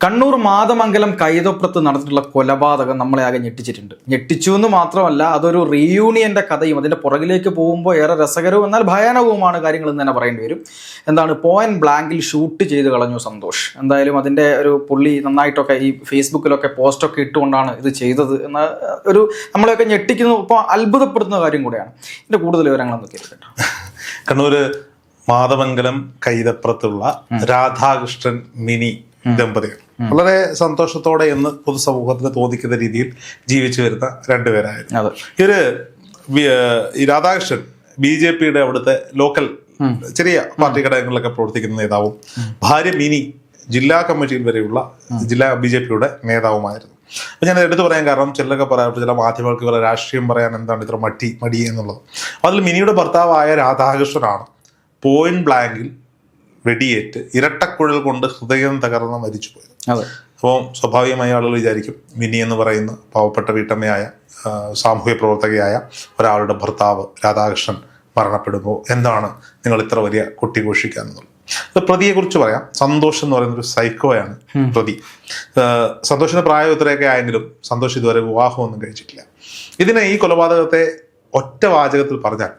കണ്ണൂർ മാതമംഗലം കൈതപ്പുറത്ത് നടന്നിട്ടുള്ള കൊലപാതകം നമ്മളെ ആകെ ഞെട്ടിച്ചിട്ടുണ്ട്. ഞെട്ടിച്ചു എന്ന് മാത്രമല്ല അതൊരു റീയൂണിയന്റെ കഥയും അതിന്റെ പുറകിലേക്ക് പോകുമ്പോൾ ഏറെ രസകരവും എന്നാൽ ഭയാനകവുമാണ് കാര്യങ്ങൾ എന്ന് തന്നെ പറയേണ്ടി വരും. എന്താണ് പോയിന്റ് ബ്ലാങ്കിൽ ഷൂട്ട് ചെയ്ത് കളഞ്ഞു സന്തോഷ്. എന്തായാലും അതിന്റെ ഒരു പുള്ളി നന്നായിട്ടൊക്കെ ഈ ഫേസ്ബുക്കിലൊക്കെ പോസ്റ്റൊക്കെ ഇട്ടുകൊണ്ടാണ് ഇത് ചെയ്തത് എന്ന ഒരു നമ്മളെയൊക്കെ ഞെട്ടിക്കുന്നു ഇപ്പോൾ അത്ഭുതപ്പെടുത്തുന്ന കാര്യം കൂടെയാണ്. ഇതിന്റെ കൂടുതൽ വിവരങ്ങളൊന്നും കേട്ടോ. കണ്ണൂർ മാതമംഗലം കൈതപ്പുറത്തുള്ള രാധാകൃഷ്ണൻ മിനി ദമ്പതികൾ. വളരെ സന്തോഷത്തോടെ എന്ന് പൊതുസമൂഹത്തിന് തോന്നിക്കുന്ന രീതിയിൽ ജീവിച്ചു വരുന്ന രണ്ടുപേരായിരുന്നു. അതെ. ഇവർ ഈ രാധാകൃഷ്ണൻ ബി ജെ പിയുടെ അവിടുത്തെ ലോക്കൽ ചെറിയ പാർട്ടി ഘടകങ്ങളിലൊക്കെ പ്രവർത്തിക്കുന്ന നേതാവും ഭാര്യ മിനി ജില്ലാ കമ്മിറ്റിയിൽ വരെയുള്ള ജില്ലാ ബി ജെ പിയുടെ നേതാവുമായിരുന്നു. അപ്പൊ ഞാൻ എടുത്തു പറയാൻ കാരണം ചിലരൊക്കെ പറയാം ചില മാധ്യമങ്ങൾക്ക് ഇവരെ രാഷ്ട്രീയം പറയാൻ എന്താണ് ഇത്ര മട്ടി മടി എന്നുള്ളത്. അതിൽ മിനിയുടെ ഭർത്താവായ രാധാകൃഷ്ണനാണ് പോയിന്റ് ബ്ലാങ്കിൽ വെടിയേറ്റ് ഇരട്ടക്കുഴൽ കൊണ്ട് ഹൃദയം തകർന്ന് മരിച്ചുപോയത്. അപ്പോൾ സ്വാഭാവികമായി ആളുകൾ വിചാരിക്കും മിനി എന്ന് പറയുന്ന പാവപ്പെട്ട വീട്ടമ്മയായ സാമൂഹ്യ പ്രവർത്തകയായ ഒരാളുടെ ഭർത്താവ് രാധാകൃഷ്ണൻ മരണപ്പെടുമ്പോൾ എന്താണ് നിങ്ങൾ ഇത്ര വലിയ കുട്ടി ഘോഷിക്കുക എന്നുള്ളത്? പ്രതിയെ കുറിച്ച് പറയാം. സന്തോഷ് എന്ന് പറയുന്ന ഒരു സൈക്കോയാണ് പ്രതി. സന്തോഷിന്റെ പ്രായം ഇത്രയൊക്കെ ആയെങ്കിലും സന്തോഷ് ഇതുവരെ വിവാഹമൊന്നും കഴിച്ചിട്ടില്ല. ഇതിനെ ഈ കൊലപാതകത്തെ ഒറ്റ വാചകത്തിൽ പറഞ്ഞാൽ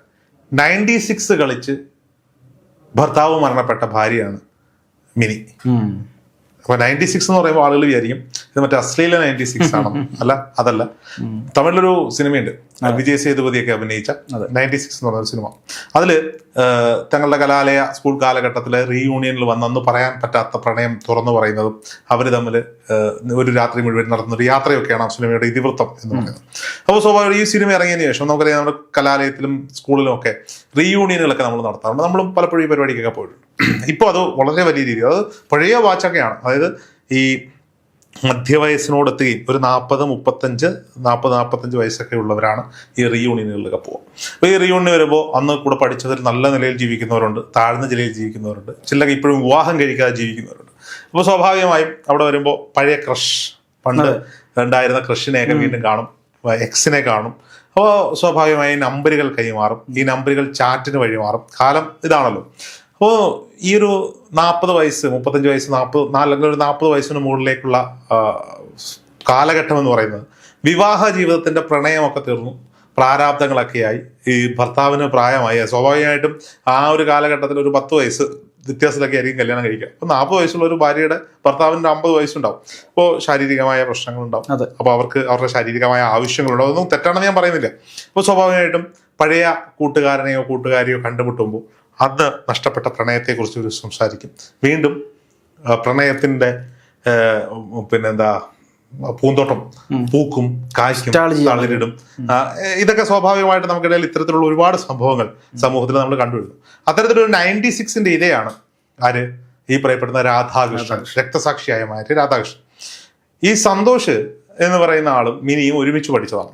നയന്റി സിക്സ് കളിച്ച് ഭർത്താവ് മരണപ്പെട്ട ഭാര്യയാണ് മിനി. അപ്പൊ നയന്റി സിക്സ് എന്ന് പറയുമ്പോൾ ആളുകൾ വിചാരിക്കും ഇത് മറ്റേ അശ്ലീല നയന്റി സിക്സ് ആണോ? അല്ല അതല്ല. തമിഴിലൊരു സിനിമയുണ്ട്. വിജയ് സേതുപതിയൊക്കെ അഭിനയിച്ച നയന്റി സിക്സ് എന്ന് പറയുന്ന സിനിമ. അതിൽ തങ്ങളുടെ കലാലയ സ്കൂൾ കാലഘട്ടത്തിലെ റീയൂണിയനിൽ വന്നന്ന് പറയാൻ പറ്റാത്ത പ്രണയം തുറന്നു പറയുന്നതും അവർ തമ്മിൽ ഒരു രാത്രി മുഴുവൻ നടത്തുന്ന ഒരു യാത്രയൊക്കെയാണ് ആ സിനിമയുടെ ഇതിവൃത്തം എന്ന് പറയുന്നത്. അപ്പോൾ സ്വാഭാവികം ഈ സിനിമ ഇറങ്ങിയതിനു ശേഷം നമുക്കറിയാം നമ്മുടെ കലാലയത്തിലും സ്കൂളിലും ഒക്കെ റീയൂണിയനുകളൊക്കെ നമ്മൾ നടത്താറുണ്ട്. നമ്മളും പലപ്പോഴും ഈ പരിപാടിക്കൊക്കെ പോയിട്ടുണ്ട്. ഇപ്പോൾ അത് വളരെ വലിയ രീതിയിൽ അത് പഴയ വാച്ചൊക്കെയാണ്. അതായത് ഈ മധ്യവയസ്സിനോടെത്തുകയും ഒരു നാൽപ്പത് മുപ്പത്തഞ്ച് നാൽപ്പത് നാൽപ്പത്തഞ്ച് വയസ്സൊക്കെ ഉള്ളവരാണ് ഈ റീയൂണിയനുകളിലൊക്കെ പോകുക അപ്പോൾ ഈ റീയൂണിയൻ വരുമ്പോൾ അന്ന് കൂടെ പഠിച്ചവർ നല്ല നിലയിൽ ജീവിക്കുന്നവരുണ്ട് താഴ്ന്ന നിലയിൽ ജീവിക്കുന്നവരുണ്ട് ചിലർക്ക് ഇപ്പോഴും വിവാഹം കഴിക്കാതെ ജീവിക്കുന്നവരുണ്ട്. അപ്പോൾ സ്വാഭാവികമായും അവിടെ വരുമ്പോൾ പഴയ ക്രഷ് പണ്ട് ഉണ്ടായിരുന്ന ക്രഷിനെയൊക്കെ വീണ്ടും കാണും എക്സിനെ കാണും. അപ്പോൾ സ്വാഭാവികമായി നമ്പറുകൾ കൈമാറും ഈ നമ്പറുകൾ ചാറ്റിന് വഴി മാറും കാലം ഇതാണല്ലോ. അപ്പോൾ ഈ ഒരു നാൽപ്പത് വയസ്സ് മുപ്പത്തഞ്ച് വയസ്സ് നാൽപ്പത് അല്ലെങ്കിൽ ഒരു നാൽപ്പത് വയസ്സിന് മുകളിലേക്കുള്ള കാലഘട്ടം എന്ന് പറയുന്നത് വിവാഹ ജീവിതത്തിന്റെ പ്രണയമൊക്കെ തീർന്നു പ്രാരാബ്ദങ്ങളൊക്കെയായി. ഈ ഭർത്താവിന് പ്രായമായി. സ്വാഭാവികമായിട്ടും ആ ഒരു കാലഘട്ടത്തിൽ ഒരു പത്ത് വയസ്സ് വ്യത്യാസത്തിലൊക്കെ ആയിരിക്കും കല്യാണം കഴിക്കുക. അപ്പോൾ നാൽപ്പത് വയസ്സുള്ള ഒരു ഭാര്യയുടെ ഭർത്താവിന് അമ്പത് വയസ്സുണ്ടാവും. അപ്പോൾ ശാരീരികമായ പ്രശ്നങ്ങളുണ്ടാവും. അതെ. അപ്പോൾ അവർക്ക് അവരുടെ ശാരീരികമായ ആവശ്യങ്ങളുണ്ടാവും. അതൊന്നും തെറ്റാണെന്ന് ഞാൻ പറയുന്നില്ല. അപ്പോൾ സ്വാഭാവികമായിട്ടും പഴയ കൂട്ടുകാരനെയോ കൂട്ടുകാരെയോ കണ്ടുമുട്ടുമ്പോൾ അന്ന് നഷ്ടപ്പെട്ട പ്രണയത്തെക്കുറിച്ച് ഇവർ സംസാരിക്കും. വീണ്ടും പ്രണയത്തിന്റെ പിന്നെന്താ പൂന്തോട്ടം പൂക്കും കായ്ക്കും. തളിരിടും ഇതൊക്കെ സ്വാഭാവികമായിട്ട് നമുക്കിടയിൽ ഇത്തരത്തിലുള്ള ഒരുപാട് സംഭവങ്ങൾ സമൂഹത്തിൽ നമ്മൾ കണ്ടുവരുന്നു. അത്തരത്തിലൊരു നയന്റി സിക്സിന്റെ ഇരയാണ് ആര്? ഈ പറയപ്പെടുന്ന രാധാകൃഷ്ണൻ രക്തസാക്ഷിയായ മാര് രാധാകൃഷ്ണൻ. ഈ സന്തോഷ് എന്ന് പറയുന്ന ആളും മിനിയും ഒരുമിച്ച് പഠിച്ചതാണ്.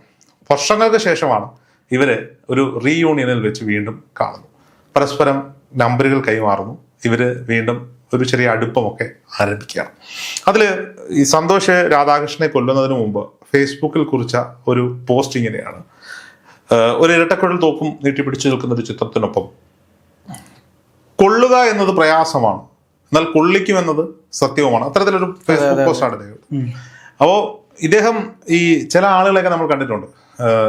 വർഷങ്ങൾക്ക് ശേഷമാണ് ഇവരെ ഒരു റീയൂണിയനിൽ വെച്ച് വീണ്ടും കാണുന്നു പരസ്പരം നമ്പറുകൾ കൈമാറുന്നു. ഇവർ വീണ്ടും ഒരു ചെറിയ അടുപ്പമൊക്കെ ആരംഭിക്കുകയാണ്. അതിൽ ഈ സന്തോഷ് രാധാകൃഷ്ണനെ കൊല്ലുന്നതിന് മുമ്പ് ഫേസ്ബുക്കിൽ കുറിച്ച ഒരു പോസ്റ്റ് ഇങ്ങനെയാണ്. ഒരു ഇരട്ടക്കുഴൽ തോക്കും നീട്ടിപ്പിടിച്ചു നിൽക്കുന്ന ഒരു ചിത്രത്തിനൊപ്പം കൊള്ളുക എന്നത് പ്രയാസമാണ് എന്നാൽ കൊള്ളിക്കുമെന്നത് സത്യവുമാണ്. അത്തരത്തിലൊരു ഫേസ്ബുക്ക് പോസ്റ്റാണ് ഇദ്ദേഹം. അപ്പോൾ ഇദ്ദേഹം ഈ ചില ആളുകളെയൊക്കെ നമ്മൾ കണ്ടിട്ടുണ്ട്.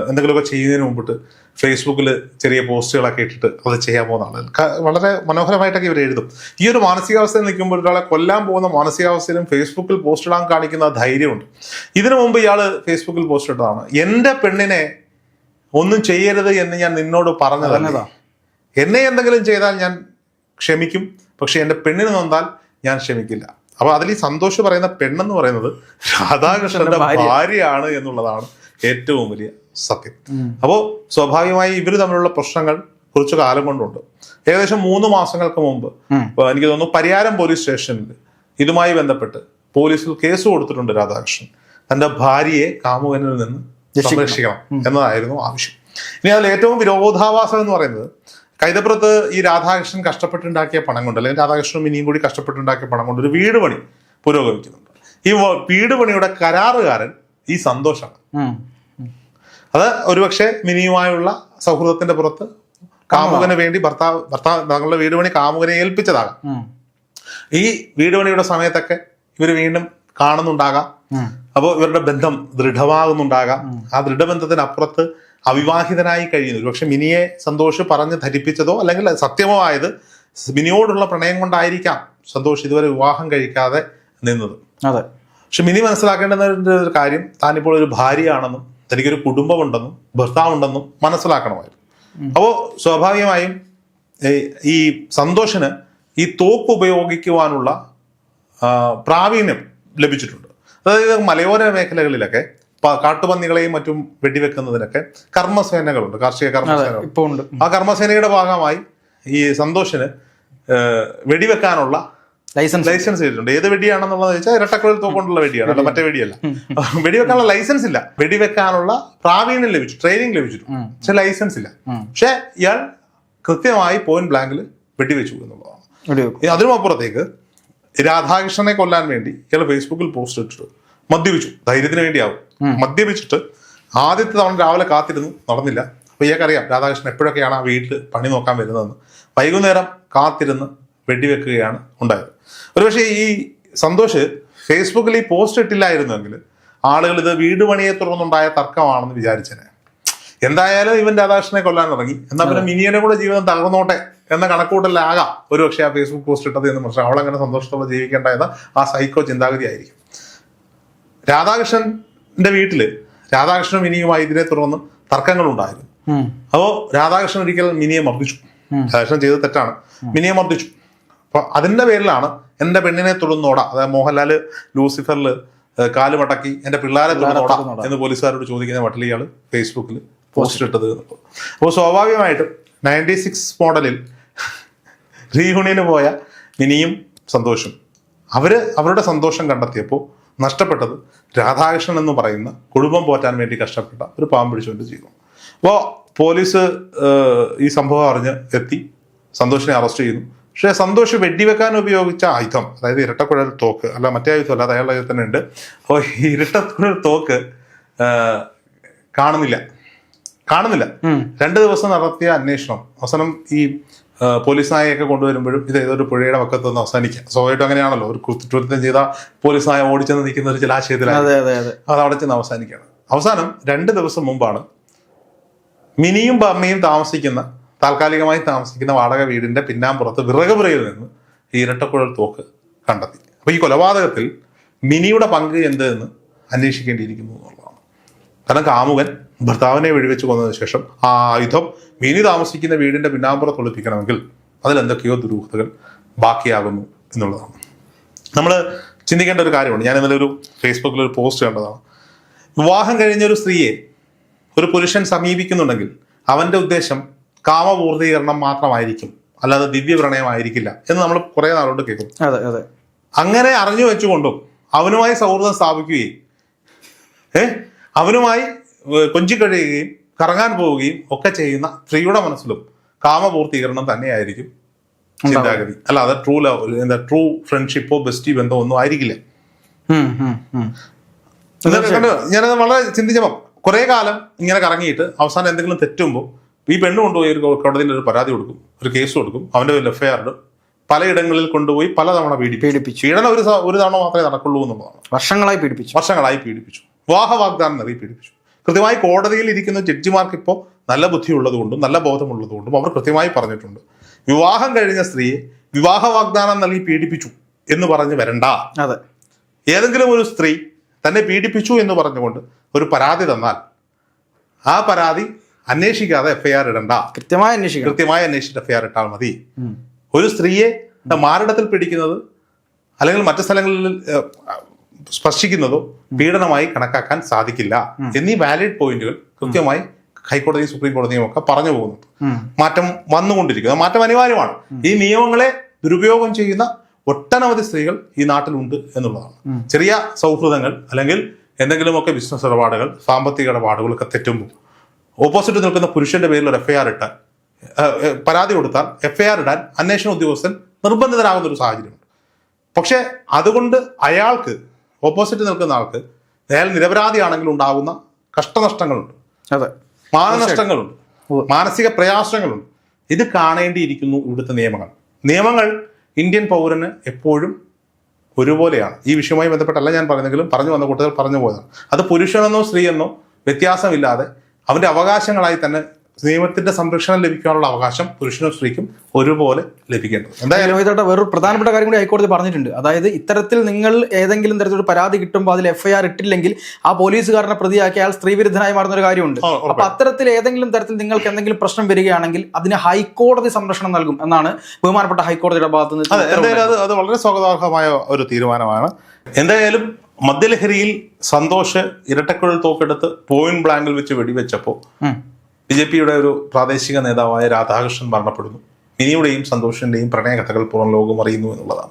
എന്തെങ്കിലുമൊക്കെ ചെയ്യുന്നതിന് മുമ്പിട്ട് ഫേസ്ബുക്കിൽ ചെറിയ പോസ്റ്റുകളൊക്കെ ഇട്ടിട്ട് അത് ചെയ്യാൻ പോകുന്ന ആളുകൾ വളരെ മനോഹരമായിട്ടൊക്കെ ഇവർ എഴുതും. ഈ ഒരു മാനസികാവസ്ഥയിൽ നിൽക്കുമ്പോൾ ഒരാളെ കൊല്ലാൻ പോകുന്ന മാനസികാവസ്ഥയിലും ഫേസ്ബുക്കിൽ പോസ്റ്റ് ഇടാൻ കാണിക്കുന്ന ധൈര്യമുണ്ട്. ഇതിനു മുമ്പ് ഇയാൾ ഫേസ്ബുക്കിൽ പോസ്റ്റ് ഇട്ടതാണ് എന്റെ പെണ്ണിനെ ഒന്നും ചെയ്യരുത് എന്ന് ഞാൻ നിന്നോട് പറഞ്ഞു പറഞ്ഞതാ. എന്നെ എന്തെങ്കിലും ചെയ്താൽ ഞാൻ ക്ഷമിക്കും. പക്ഷെ എന്റെ പെണ്ണിന് നൊന്താൽ ഞാൻ ക്ഷമിക്കില്ല. അപ്പൊ അതിൽ ഈ സന്തോഷ് പറയുന്ന പെണ്ണെന്ന് പറയുന്നത് രാധാകൃഷ്ണന്റെ ഭാര്യയാണ് എന്നുള്ളതാണ്. ഏറ്റവും വലിയ സത്യം. അപ്പോൾ സ്വാഭാവികമായി ഇവർ തമ്മിലുള്ള പ്രശ്നങ്ങൾ കുറച്ചു കാലം കൊണ്ടുണ്ട്. ഏകദേശം മൂന്ന് മാസങ്ങൾക്ക് മുമ്പ് എനിക്ക് തോന്നുന്നു പരിയാരം പോലീസ് സ്റ്റേഷനിൽ ഇതുമായി ബന്ധപ്പെട്ട് പോലീസിൽ കേസ് കൊടുത്തിട്ടുണ്ട് രാധാകൃഷ്ണൻ. തന്റെ ഭാര്യയെ കാമുകനിൽ നിന്ന് സംരക്ഷിക്കണം എന്നതായിരുന്നു ആവശ്യം. ഇനി അതിൽ ഏറ്റവും വിരോധാഭാസം എന്ന് പറയുന്നത് കൈതപ്പുറത്ത് ഈ രാധാകൃഷ്ണൻ കഷ്ടപ്പെട്ടുണ്ടാക്കിയ പണം കൊണ്ട് അല്ലെങ്കിൽ രാധാകൃഷ്ണനും ഇനിയും കൂടി കഷ്ടപ്പെട്ടുണ്ടാക്കിയ പണം കൊണ്ട് ഒരു വീട് പണി പുരോഗമിക്കുന്നുണ്ട്. ഈ വീട് പണിയുടെ കരാറുകാരൻ ഈ സന്തോഷം. അത് ഒരുപക്ഷെ മിനിയുമായുള്ള സൗഹൃദത്തിന്റെ പുറത്ത് കാമുകന് വേണ്ടി ഭർത്താവ് ഭർത്താവ് തങ്ങളുടെ വീട് പണി കാമുകനെ ഏൽപ്പിച്ചതാകാം. ഈ വീട് പണിയുടെ സമയത്തൊക്കെ ഇവർ വീണ്ടും കാണുന്നുണ്ടാകാം. അപ്പോൾ ഇവരുടെ ബന്ധം ദൃഢമാകുന്നുണ്ടാകാം. ആ. ദൃഢബന്ധത്തിനപ്പുറത്ത് അവിവാഹിതനായി കഴിയുന്നു പക്ഷെ മിനിയെ സന്തോഷ് പറഞ്ഞ് ധരിപ്പിച്ചതോ അല്ലെങ്കിൽ സത്യമോ ആയത് മിനിയോടുള്ള പ്രണയം കൊണ്ടായിരിക്കാം സന്തോഷ് ഇതുവരെ വിവാഹം കഴിക്കാതെ നിന്നത്. അതെ. പക്ഷെ മിനി മനസ്സിലാക്കേണ്ടുന്ന ഒരു കാര്യം താനിപ്പോൾ ഒരു ഭാര്യയാണെന്നും തനിക്കൊരു കുടുംബമുണ്ടെന്നും ഭർത്താവുണ്ടെന്നും മനസ്സിലാക്കണമായിരുന്നു. അപ്പോൾ സ്വാഭാവികമായും ഈ സന്തോഷിന് ഈ തോപ്പ് ഉപയോഗിക്കുവാനുള്ള പ്രാവീണ്യം ലഭിച്ചിട്ടുണ്ട്. അതായത് മലയോര മേഖലകളിലൊക്കെ കാട്ടുപന്നികളെയും മറ്റും വെടിവെക്കുന്നതിനൊക്കെ കർമ്മസേനകളുണ്ട് കാർഷിക കർമ്മസേന ആ കർമ്മസേനയുടെ ഭാഗമായി ഈ സന്തോഷിന് വെടിവെക്കാനുള്ള ലൈസൻസ് ലൈസൻസ് ചെയ്തിട്ടുണ്ട്. ഏത് വെടിയാണെന്നുള്ളത് വെച്ചാൽ ഇരട്ടക്കുഴൽ തോക്കൊണ്ടുള്ള വെടിയാണ്. അല്ല മറ്റേ വെടിയല്ല. വെടിവെക്കാനുള്ള ലൈസൻസ് ഇല്ല. വെടിവെക്കാനുള്ള പ്രാവീണ്യം ലഭിച്ചു. ട്രെയിനിങ് ലഭിച്ചിട്ടുണ്ട് പക്ഷെ ലൈസൻസ് ഇല്ല. പക്ഷെ ഇയാൾ കൃത്യമായി പോയിന്റ് ബ്ലാങ്കിൽ വെടിവെച്ചു എന്നുള്ളതാണ്. അതിനുമപ്പുറത്തേക്ക് രാധാകൃഷ്ണനെ കൊല്ലാൻ വേണ്ടി ഇയാൾ ഫേസ്ബുക്കിൽ പോസ്റ്റ് ഇട്ടിട്ട്. മദ്യപിച്ചു. ധൈര്യത്തിന് വേണ്ടിയാവും. മദ്യപിച്ചിട്ട് ആദ്യത്തെ തവണ രാവിലെ കാത്തിരുന്നു. നടന്നില്ല. അപ്പൊ ഇയാൾക്കറിയാം രാധാകൃഷ്ണൻ എപ്പോഴൊക്കെയാണ് ആ വീട്ടിൽ പണി നോക്കാൻ വരുന്നതെന്ന്. വൈകുന്നേരം കാത്തിരുന്ന് വെടിവെക്കുകയാണ് ഉണ്ടായത്. ഒരുപക്ഷെ ഈ സന്തോഷ് ഫേസ്ബുക്കിൽ ഈ പോസ്റ്റ് ഇട്ടില്ലായിരുന്നെങ്കിൽ ആളുകൾ ഇത് വീട് പണിയെ തുടർന്നുണ്ടായ തർക്കമാണെന്ന് വിചാരിച്ചേനെ. എന്തായാലും ഇവൻ രാധാകൃഷ്ണനെ കൊല്ലാൻ ഇറങ്ങി എന്നാൽ പിന്നെ മിനിയുടെ കൂടെ ജീവിതം തകർന്നോട്ടെ എന്ന കണക്കൂട്ടലാകാം ഒരുപക്ഷെ ആ ഫേസ്ബുക്ക് പോസ്റ്റ് ഇട്ടത് എന്ന് മനസ്സിലാവും അവളങ്ങനെ സന്തോഷത്തോടെ ജീവിക്കേണ്ട എന്ന ആ സൈക്കോ ചിന്താഗതി ആയിരിക്കും. രാധാകൃഷ്ണന്റെ വീട്ടിൽ രാധാകൃഷ്ണനും മിനിയുമായി ഇതിനെ തുടർന്ന് തർക്കങ്ങളുണ്ടായിരുന്നു. ഉം. അപ്പോൾ രാധാകൃഷ്ണൻ ഒരിക്കൽ മിനിയെ മർദ്ദിച്ചു. രാധാകൃഷ്ണൻ ചെയ്തത് തെറ്റാണ്. മിനിയെ മർദ്ദിച്ചു. അപ്പൊ അതിന്റെ പേരിലാണ് എന്റെ പെണ്ണിനെ തൊടുന്നോട അതായത് മോഹൻലാൽ ലൂസിഫറിൽ കാൽ മടക്കി എന്റെ പിള്ളേരെ തുടർന്നോടാ തുടർന്നോടാ. എന്ന് പോലീസുകാരോട് ചോദിക്കുന്ന മട്ടിൽ ഇയാൾ ഫേസ്ബുക്കിൽ പോസ്റ്റ് ഇട്ടത്. അപ്പോൾ സ്വാഭാവികമായിട്ടും നയന്റി സിക്സ് മോഡലിൽ റീയൂണിയന് പോയ മിനിയും സന്തോഷം. അവർ അവരുടെ സന്തോഷം കണ്ടെത്തിയപ്പോൾ നഷ്ടപ്പെട്ടത് രാധാകൃഷ്ണൻ എന്ന് പറയുന്ന കുടുംബം പോറ്റാൻ വേണ്ടി കഷ്ടപ്പെട്ട ഒരു പാമ്പ് പിടിച്ചുകൊണ്ട് ചെയ്തു. അപ്പോൾ പോലീസ് ഈ സംഭവം അറിഞ്ഞ് എത്തി സന്തോഷിനെ അറസ്റ്റ് ചെയ്യുന്നു പക്ഷേ സന്തോഷ് വെടിവെക്കാൻ ഉപയോഗിച്ച ആയുധം അതായത് ഇരട്ടക്കുഴൽ തോക്ക് അല്ല മറ്റേ ആയുധം അല്ല അത് അയാളുടെ ആയുധം തന്നെ ഉണ്ട്. അപ്പോൾ ഈ ഇരട്ടക്കുഴൽ തോക്ക് കാണുന്നില്ല. കാണുന്നില്ല. രണ്ട് ദിവസം നടത്തിയ അന്വേഷണം അവസാനം ഈ പോലീസ് നായയൊക്കെ കൊണ്ടുവരുമ്പോഴും ഇത് ഏതൊരു പുഴയുടെ പക്കത്ത് നിന്ന് അവസാനിക്കുക സ്വാഭാവികമായിട്ടും അങ്ങനെയാണല്ലോ. ഒരു കുറ്റകൃത്യം ചെയ്ത പോലീസ് നായ ഓടിച്ചെന്ന് നിൽക്കുന്ന ഒരു ജലാശയത്തിലാണ് അത് അവിടെ ചെന്ന് അവസാനിക്കുകയാണ്. അവസാനം രണ്ട് ദിവസം മുമ്പാണ് മിനിയും ബമ്മയും താമസിക്കുന്ന താൽക്കാലികമായി താമസിക്കുന്ന വാടക വീടിന്റെ പിന്നാമ്പുറത്ത് വിറകുപുരയിൽ നിന്ന് ഈ ഇരട്ടക്കുഴൽ തോക്ക് കണ്ടെത്തി. അപ്പോൾ ഈ കൊലപാതകത്തിൽ മിനിയുടെ പങ്ക് എന്ത് എന്ന് അന്വേഷിക്കേണ്ടിയിരിക്കുന്നു എന്നുള്ളതാണ്. കാരണം കാമുകൻ ഭർത്താവിനെ വെടിവെച്ച് കൊന്നതിന് ശേഷം ആ ആയുധം മിനി താമസിക്കുന്ന വീടിന്റെ പിന്നാമ്പുറത്ത് ഒളിപ്പിക്കണമെങ്കിൽ അതിലെന്തൊക്കെയോ ദുരൂഹതകൾ ബാക്കിയാകുന്നു എന്നുള്ളതാണ്. നമ്മൾ ചിന്തിക്കേണ്ട ഒരു കാര്യമുണ്ട്. ഞാൻ ഇന്നലെ ഒരു ഫേസ്ബുക്കിൽ ഒരു പോസ്റ്റ് കണ്ടതാണ്. വിവാഹം കഴിഞ്ഞ ഒരു സ്ത്രീയെ ഒരു പുരുഷൻ സമീപിക്കുന്നുണ്ടെങ്കിൽ അവന്റെ ഉദ്ദേശം കാമപൂർത്തീകരണം മാത്രമായിരിക്കും. അല്ലാതെ ദിവ്യ പ്രണയമായിരിക്കില്ല എന്ന് നമ്മൾ കുറെ നാളോട് കേൾക്കും അതെ അതെ. അങ്ങനെ അറിഞ്ഞു വെച്ചുകൊണ്ടും അവനുമായി സൗഹൃദം സ്ഥാപിക്കുകയും ഏ? അവനുമായി കൊഞ്ചിക്കഴിയുകയും കറങ്ങാൻ പോവുകയും ഒക്കെ ചെയ്യുന്ന സ്ത്രീയുടെ മനസ്സിലും കാമപൂർത്തീകരണം തന്നെയായിരിക്കും ചിന്താഗതി. അല്ല അത് ട്രൂ ലവ് എന്താ ട്രൂ ഫ്രണ്ട്ഷിപ്പോ ബെസ്റ്റി ബന്ധമോ ഒന്നും ആയിരിക്കില്ല. ഞാനത് വളരെ ചിന്തിച്ചപ്പോൾ കുറെ കാലം ഇങ്ങനെ കറങ്ങിയിട്ട് അവസാനം എന്തെങ്കിലും തെറ്റുമ്പോൾ ഈ പെണ്ണ് കൊണ്ടുപോയി ഒരു കോടതിയിൽ ഒരു പരാതി കൊടുക്കും ഒരു കേസ് കൊടുക്കും അവന്റെ ഒരു എഫ്ഐആർ പലയിടങ്ങളിൽ കൊണ്ടുപോയി പലതവണ പീഡിപ്പിച്ചു. പീഡിപ്പിച്ചു. പീഡനം ഒരു സ- ഒരു തവണ മാത്രമേ നടക്കുള്ളൂ എന്നുള്ളതാണ്. വർഷങ്ങളായി പീഡിപ്പിച്ചു. വർഷങ്ങളായി പീഡിപ്പിച്ചു. വിവാഹ വാഗ്ദാനം നൽകി പീഡിപ്പിച്ചു. കൃത്യമായി കോടതിയിൽ ഇരിക്കുന്ന ജഡ്ജിമാർക്ക് ഇപ്പോൾ നല്ല ബുദ്ധിയുള്ളത് കൊണ്ടും നല്ല ബോധമുള്ളതുകൊണ്ടും അവർ കൃത്യമായി പറഞ്ഞിട്ടുണ്ട്. വിവാഹം കഴിഞ്ഞ സ്ത്രീയെ വിവാഹ വാഗ്ദാനം നൽകി പീഡിപ്പിച്ചു എന്ന് പറഞ്ഞ് വരണ്ട. അതെ. ഏതെങ്കിലും ഒരു സ്ത്രീ തന്നെ പീഡിപ്പിച്ചു എന്ന് പറഞ്ഞുകൊണ്ട് ഒരു പരാതി തന്നാൽ ആ പരാതി അന്വേഷിക്കാതെ എഫ്ഐആർ ഇടണ്ട. കൃത്യമായി അന്വേഷിക്കണം. കൃത്യമായി അന്വേഷിച്ചിട്ട് എഫ്ഐആർ ഇട്ടാൽ മതി. ഒരു സ്ത്രീയെ മാരടത്തിൽ പിടിക്കുന്നത് അല്ലെങ്കിൽ മറ്റു സ്ഥലങ്ങളിൽ സ്പർശിക്കുന്നതോ പീഡനമായി കണക്കാക്കാൻ സാധിക്കില്ല. എന്നീ വാലിഡ് പോയിന്റുകൾ കൃത്യമായി ഹൈക്കോടതിയും സുപ്രീം കോടതിയും ഒക്കെ പറഞ്ഞു പോകുന്നുണ്ട്. മാറ്റം വന്നുകൊണ്ടിരിക്കുന്നു. മാറ്റം അനിവാര്യമാണ്. ഈ നിയമങ്ങളെ ദുരുപയോഗം ചെയ്യുന്ന ഒട്ടനവധി സ്ത്രീകൾ ഈ നാട്ടിലുണ്ട് എന്നുള്ളതാണ്. ചെറിയ സൗഹൃദങ്ങൾ അല്ലെങ്കിൽ എന്തെങ്കിലുമൊക്കെ ബിസിനസ് ഇടപാടുകൾ സാമ്പത്തിക ഇടപാടുകളൊക്കെ തെറ്റുമ്പോൾ ഓപ്പോസിറ്റ് നിൽക്കുന്ന പുരുഷന്റെ പേരിൽ ഒരു എഫ്ഐആർ ഇട്ടാൽ പരാതി കൊടുത്താൽ എഫ്ഐആർ ഇടാൻ അന്വേഷണ ഉദ്യോഗസ്ഥൻ നിർബന്ധിതരാകുന്ന ഒരു സാഹചര്യമുണ്ട്. പക്ഷേ അതുകൊണ്ട് അയാൾക്ക് ഓപ്പോസിറ്റ് നിൽക്കുന്ന ആൾക്ക് അയാൾ നിരപരാധിയാണെങ്കിൽ ഉണ്ടാകുന്ന കഷ്ടനഷ്ടങ്ങളുണ്ട്. അതെ. മാനനഷ്ടങ്ങളുണ്ട്. മാനസിക പ്രയാസങ്ങളുണ്ട്. ഇത് കാണേണ്ടിയിരിക്കുന്നു ഇവിടുത്തെ നിയമങ്ങൾ. നിയമങ്ങൾ ഇന്ത്യൻ പൗരന് എപ്പോഴും ഒരുപോലെയാണ്. ഈ വിഷയവുമായി ബന്ധപ്പെട്ടല്ല ഞാൻ പറഞ്ഞെങ്കിലും പറഞ്ഞു വന്ന കൂട്ടത്തിൽ പറഞ്ഞു പോയതാണ്. അത് പുരുഷനെന്നോ സ്ത്രീയെന്നോ വ്യത്യാസമില്ലാതെ അവന്റെ അവകാശങ്ങളായി തന്നെ നിയമത്തിന്റെ സംരക്ഷണം ലഭിക്കാനുള്ള അവകാശം പുരുഷനും സ്ത്രീക്കും ഒരുപോലെ ലഭിക്കേണ്ടത്. എന്തായാലും ലോഹിതേട്ട വേറൊരു പ്രധാനപ്പെട്ട കാര്യം കൂടി ഹൈക്കോടതി പറഞ്ഞിട്ടുണ്ട്. അതായത് ഇത്തരത്തിൽ നിങ്ങൾ ഏതെങ്കിലും തരത്തിലൊരു പരാതി കിട്ടുമ്പോൾ അതിൽ എഫ്ഐആർ ഇട്ടില്ലെങ്കിൽ ആ പോലീസുകാരനെ പ്രതിയാക്കി അയാൾ സ്ത്രീവിരുദ്ധനായി മാറുന്ന ഒരു കാര്യമുണ്ട്. അപ്പൊ അത്തരത്തിൽ ഏതെങ്കിലും തരത്തിൽ നിങ്ങൾക്ക് എന്തെങ്കിലും പ്രശ്നം വരികയാണെങ്കിൽ അതിന് ഹൈക്കോടതി സംരക്ഷണം നൽകും എന്നാണ് ബഹുമാനപ്പെട്ട ഹൈക്കോടതിയുടെ ഭാഗത്ത് നിന്ന് അതെ ഉത്തരവുണ്ടായത്. എന്തായാലും അത് അത് വളരെ സ്വാഗതാർഹമായ ഒരു തീരുമാനമാണ്. എന്തായാലും മദ്യലഹരിയിൽ സന്തോഷ് ഇരട്ടക്കുഴൽ തോക്കെടുത്ത് പോയിന്റ് ബ്ലാങ്കിൽ വെച്ച് വെടിവെച്ചപ്പോൾ. ബി ജെ പിയുടെ ഒരു പ്രാദേശിക നേതാവായ രാധാകൃഷ്ണൻ മരണപ്പെടുന്നു. മിനിയുടെയും സന്തോഷിന്റെയും പ്രണയകഥകൾ പുറം ലോകം അറിയുന്നു എന്നുള്ളതാണ്.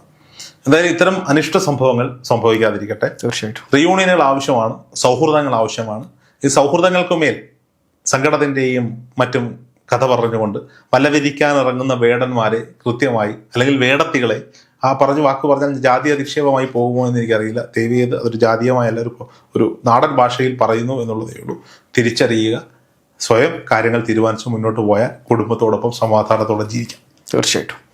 എന്തായാലും ഇത്തരം അനിഷ്ട സംഭവങ്ങൾ സംഭവിക്കാതിരിക്കട്ടെ. തീർച്ചയായിട്ടും. റീയൂണിയനുകൾ ആവശ്യമാണ് സൗഹൃദങ്ങൾ ആവശ്യമാണ്. ഈ സൗഹൃദങ്ങൾക്കുമേൽ സങ്കടത്തിന്റെയും മറ്റും കഥ പറഞ്ഞുകൊണ്ട് വലവിരിക്കാൻ ഇറങ്ങുന്ന വേടന്മാരെ കൃത്യമായി അല്ലെങ്കിൽ വേടത്തികളെ ആ പറഞ്ഞു വാക്ക് പറഞ്ഞാൽ ജാതി അധിക്ഷേപമായി പോകുമോ എന്ന് എനിക്കറിയില്ല. ദേവിയത് അതൊരു ജാതീയമായല്ല ഒരു ഒരു നാടൻ ഭാഷയിൽ പറയുന്നു എന്നുള്ളതേ ഉള്ളൂ. തിരിച്ചറിയുക. സ്വയം കാര്യങ്ങൾ തീരുമാനിച്ച് മുന്നോട്ട് പോയാൽ കുടുംബത്തോടൊപ്പം സമാധാനത്തോടെ ജീവിക്കാം. തീർച്ചയായിട്ടും.